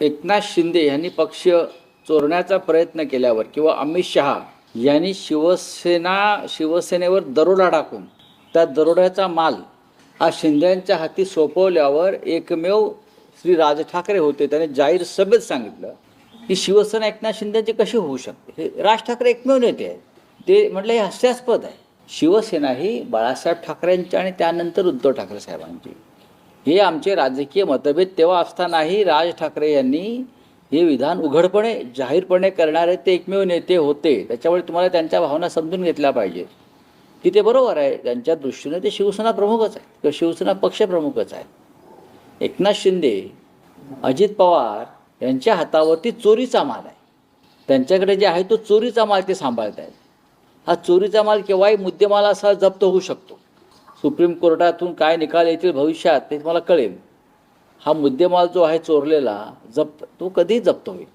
एकनाथ शिंदे यांनी पक्ष चोरण्याचा प्रयत्न केल्यावर किंवा अमित शहा यांनी शिवसेना शिवसेनेवर दरोडा टाकून त्या दरोड्याचा माल हा शिंद्यांच्या हाती सोपवल्यावर एकमेव श्री राज ठाकरे होते. त्याने जाहीर सभेत सांगितलं की शिवसेना एकनाथ शिंदेची कशी होऊ शकते? हे राज ठाकरे एकमेव नेते आहेत. ते म्हटलं हे हास्यास्पद आहे. शिवसेना ही बाळासाहेब ठाकरेंची आणि त्यानंतर उद्धव ठाकरे साहेबांची. हे आमचे राजकीय मतभेद तेव्हा असतानाही राज ठाकरे यांनी हे विधान उघडपणे जाहीरपणे करणारे ते एकमेव नेते होते. त्याच्यामुळे तुम्हाला त्यांच्या भावना समजून घेतल्या पाहिजे. की ते बरोबर आहे. त्यांच्या दृष्टीने ते शिवसेना प्रमुखच आहेत. किंवा शिवसेना पक्षप्रमुखच आहेत. एकनाथ शिंदे अजित पवार यांच्या हातावरती चोरीचा माल आहे. त्यांच्याकडे जे आहे तो चोरीचा माल ते सांभाळत आहेत हा चोरीचा माल केव्हाही मुद्देमाल असा जप्त होऊ शकतो. सुप्रीम कोर्टातून काय निकाल येतील भविष्यात ते तुम्हाला कळेल. हा मुद्देमाल जो आहे चोरलेला जप्त तो कधीही जप्त होईल.